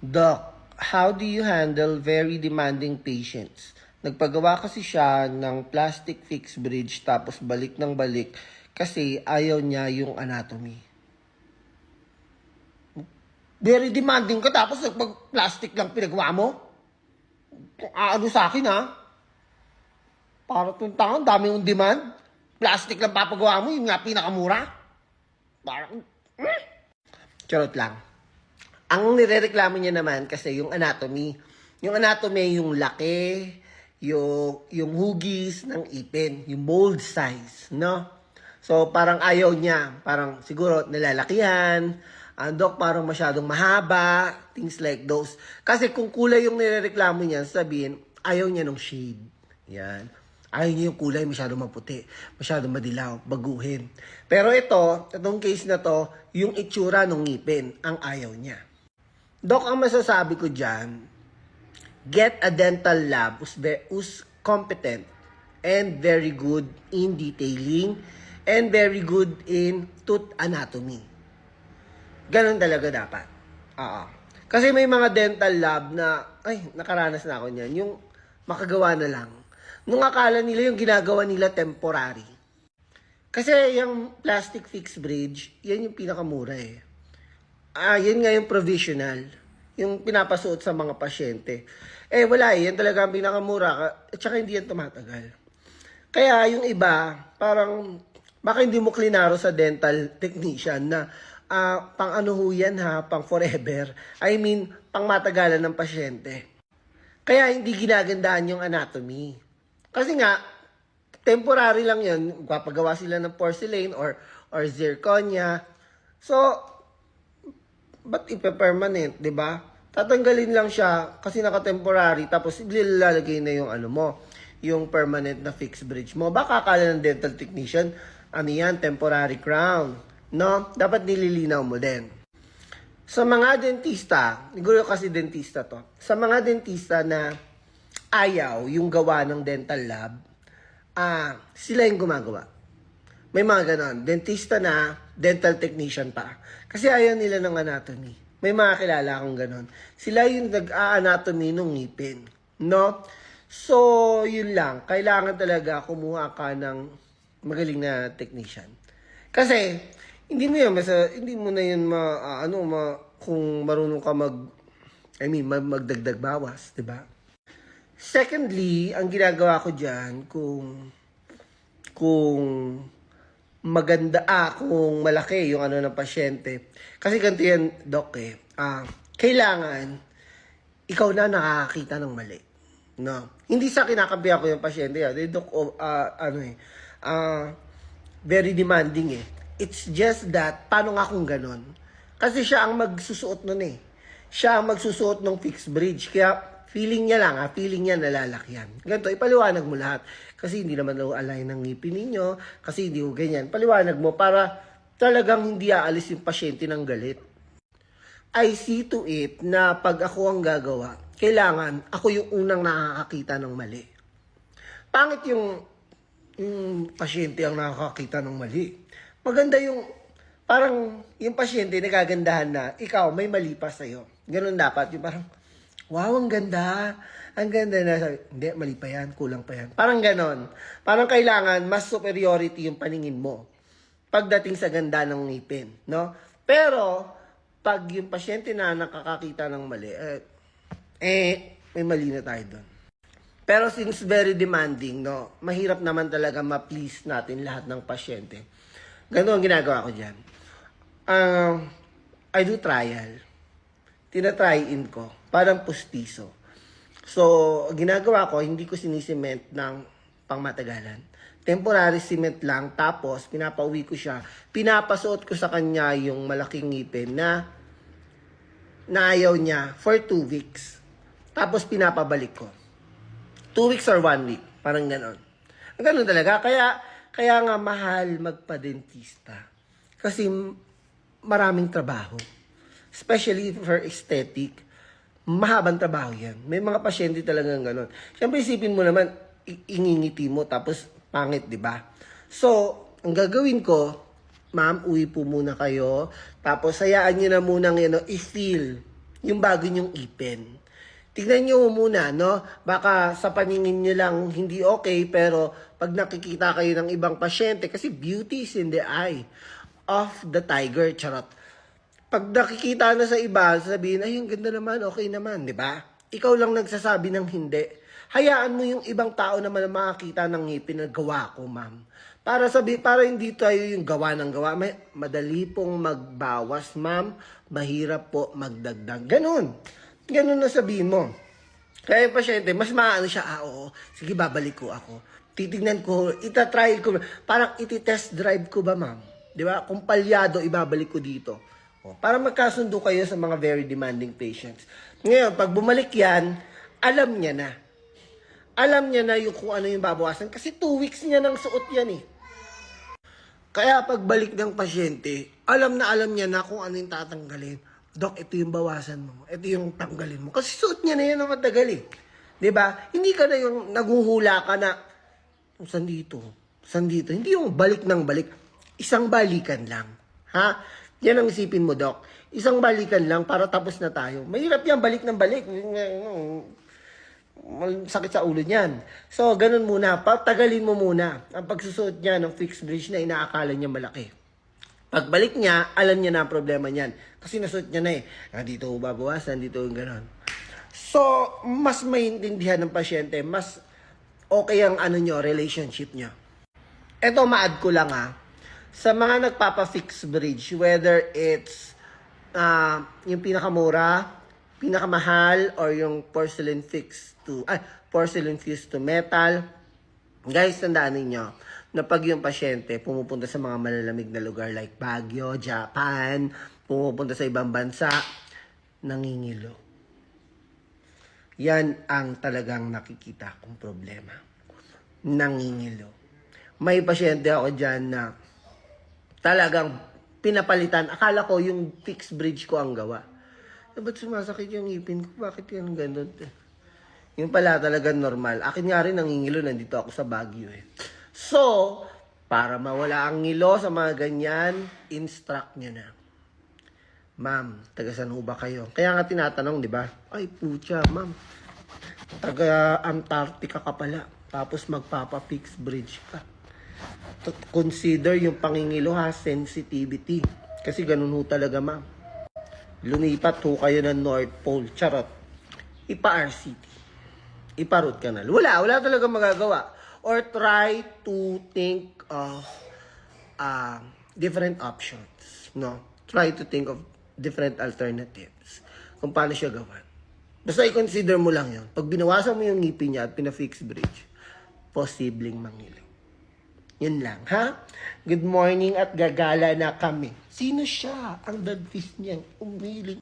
Doc, how do you handle very demanding patients? Nagpagawa kasi siya ng plastic fixed bridge tapos balik ng balik kasi ayaw niya yung anatomy. Very demanding ka tapos nagpag-plastic lang pinagawa mo? Ano sa akin ha? Para taon, dami yung demand. Plastic lang papagawa mo, yun nga pinakamura. Parang, eh. Charot lang. Ang nirereklamo niya naman kasi yung anatomy. Yung anatomy, yung laki, yung, yung hugis ng ipin, yung mold size, no? So, parang ayaw niya. Parang siguro nilalakihan. Ang dok parang masyadong mahaba. Things like those. Kasi kung kulay yung nirereklamo niya, sabihin, ayaw niya ng shade. Yan. Ayaw niya yung kulay masyadong maputi. Masyadong madilaw. Baguhin. Pero ito, itong case na to, yung itsura ng ngipin, ang ayaw niya. Dok, ang masasabi ko dyan, get a dental lab who's, ve- who's competent and very good in detailing and very good in tooth anatomy. Ganon talaga dapat. Oo. Kasi may mga dental lab na, ay, nakaranas na ako niyan, yung makagawa na lang. Nung akala nila yung ginagawa nila temporary. Kasi yung plastic fixed bridge, yan yung pinakamura eh. Ah, yan nga yung provisional. Yung pinapasuot sa mga pasyente. Eh, wala eh. Yan talaga ang pinakamura. ka- At saka hindi yan tumatagal. Kaya yung iba, parang, baka hindi mo klinaro sa dental technician na ah, pang ano ho yan ha, pang forever. I mean, pang matagalan ng pasyente. Kaya hindi ginagandahan yung anatomy. Kasi nga, temporary lang yan. Papagawa sila ng porcelain or, or zirconia. So, ba't ipe-permanent, di ba? Tatanggalin lang siya kasi naka-temporary tapos ilalagay na yung ano mo, yung permanent na fixed bridge mo. Baka akala ng dental technician, ano yan, temporary crown. No? Dapat nililinaw mo din. Sa mga dentista, siguro kasi dentista to, sa mga dentista na ayaw yung gawa ng dental lab, ah, sila yung gumagawa. May mga ganon. Dentista na, dental technician pa. Kasi ayaw nila ng anatomy. May mga kilala akong ganon. Sila yung nag-a-anatomy ng ngipin. No? So, yun lang. Kailangan talaga kumuha ka ng magaling na technician. Kasi, hindi mo yan, basta, hindi mo na yan ma, ah, ano, ma, kung marunong ka mag, I mean, mag, magdagdag bawas, di ba? Secondly, ang ginagawa ko dyan, kung kung maganda, ah, kung malaki yung ano ng pasyente. Kasi ganito yan, Doc, eh. Ah, kailangan, ikaw na nakakakita ng mali. No? Hindi sa kinakampihan ko yung pasyente. Ah. Eh, Doc, oh, ah, ano eh, ah, very demanding eh. It's just that, paano nga kung ganon? Kasi siya ang magsusuot nun eh. Siya ang magsusuot ng fixed bridge. Kaya, feeling niya lang ha, feeling niya nalalakyan. Ganito, ipaliwanag mo lahat. Kasi hindi naman daw align ng ngipin ninyo, kasi hindi ko ganyan. Paliwanag mo para talagang hindi aalis yung pasyente ng galit. I see to it na pag ako ang gagawa, kailangan ako yung unang nakakakita ng mali. Pangit yung, yung pasyente ang nakakakita ng mali. Maganda yung, parang yung pasyente nagagandahan na, ikaw may mali pa sa'yo. Ganun dapat. Yung parang, wow, ang ganda. Ang ganda na. Sabi, Hindi, mali pa yan, kulang pa yan. Parang ganon. Parang kailangan mas superiority yung paningin mo pagdating sa ganda ng ngipin, no? Pero, pag yung pasyente na nakakakita ng mali, eh, eh may mali na tayo doon. Pero since very demanding, no, mahirap naman talaga ma-please natin lahat ng pasyente. Ganun ang ginagawa ko dyan. Um, I do trial. Tinatry in ko. Parang pustiso. So, ginagawa ko, hindi ko sinisiment ng pangmatagalan. Temporary cement lang, tapos pinapauwi ko siya. Pinapasuot ko sa kanya yung malaking ngipin na na ayaw niya for two weeks. Tapos pinapabalik ko. Two weeks or one week. Parang ganon. Ganon talaga. Kaya, kaya nga mahal magpa-dentista. Kasi maraming trabaho. Especially for aesthetic. Mahabang trabaho yan. May mga pasyente talagang ganon. Siyempre isipin mo naman, ingingiti mo tapos pangit, di ba? So, ang gagawin ko, ma'am, uwi po muna kayo. Tapos, hayaan nyo na munang you know, i-feel yung bago niyong ipin. Tignan niyo muna, no? Baka sa paningin niyo lang hindi okay, pero pag nakikita kayo ng ibang pasyente, kasi beauty is in the eye of the tiger, charot. Pag nakikita na sa iba, sabihin, ay, yung ganda naman, okay naman, di ba? Ikaw lang nagsasabi ng hindi. Hayaan mo yung ibang tao naman na makakita ng ngipin na gawa ko, ma'am. Para sabi, para hindi tayo yung gawa ng gawa. May, madali pong magbawas, ma'am. Mahirap po magdagdag. Ganun. Ganun na sabihin mo. Kaya yung pasyente, mas maano siya, ah, oo, sige, babalik ko ako. Titignan ko, itatrial ko, parang iti-test drive ko ba, ma'am? Di ba? Kung palyado, ibabalik ko dito. Para magkasundo kayo sa mga very demanding patients. Ngayon, pag bumalik yan, alam niya na. Alam niya na yung kung ano yung babawasan. Kasi two weeks niya nang suot yan eh. Kaya pagbalik ng pasyente, alam na alam niya na kung ano yung tatanggalin. Dok, ito yung bawasan mo. Ito yung tanggalin mo. Kasi suot niya na yan na matagal eh. ba? Hindi ka na yung naghuhula ka na, saan dito? Saan dito? Hindi yung balik ng balik. Isang balikan lang. Ha? Yan ang isipin mo, Dok. Isang balikan lang para tapos na tayo. Mahirap yan, balik ng balik. Sakit sa ulo niyan. So, ganun muna. Patagalin mo muna ang pagsusuot niya ng fixed bridge na inaakala niya malaki. Pagbalik niya, alam niya na ang problema niyan. Kasi nasuot niya na eh. Dito ko babawasan, dito yung gano'n. So, mas maintindihan ng pasyente, mas okay ang ano nyo, relationship nyo. Ito, ma-add ko lang ah. Sa mga nagpapa-fix bridge, whether it's ah, yung pinakamura, pinakamahal, or yung porcelain fix to, ay, porcelain fuse to metal, Guys, tandaan ninyo na pag yung pasyente pumupunta sa mga malalamig na lugar like Baguio, Japan, pumupunta sa ibang bansa, nangingilo. Yan ang talagang nakikita kong problema. Nangingilo. May pasyente ako dyan na talagang pinapalitan. Akala ko yung fixed bridge ko ang gawa. Eh, ba't sumasakit yung ngipin ko? Bakit yan ganun? Yung pala talaga normal. Akin nga rin nangingilo, nandito ako sa Baguio eh. So, para mawala ang ngilo sa mga ganyan, instruct nyo na. Ma'am, taga saan ho ba kayo? Kaya nga tinatanong, di ba? Ay, putya, ma'am. Taga Antarctica ka pala. Tapos magpapa-fix bridge ka. T- Consider yung pangingilo ha, sensitivity. Kasi ganun ho talaga, ma'am. Lumipat ho kayo ng North Pole. Charot. Ipa-RCT iparot canal. Wala, wala talaga magagawa. Or try to think of uh, different options. No? Try to think of different alternatives. Kung paano siya gawan. Basta i-consider mo lang yon. Pag binawasan mo yung ngipin niya at pina-fix bridge, posibleng mangilo. Yun lang, ha? Good morning at gagala na kami. Sino siya? Ang dadfis niyang umiling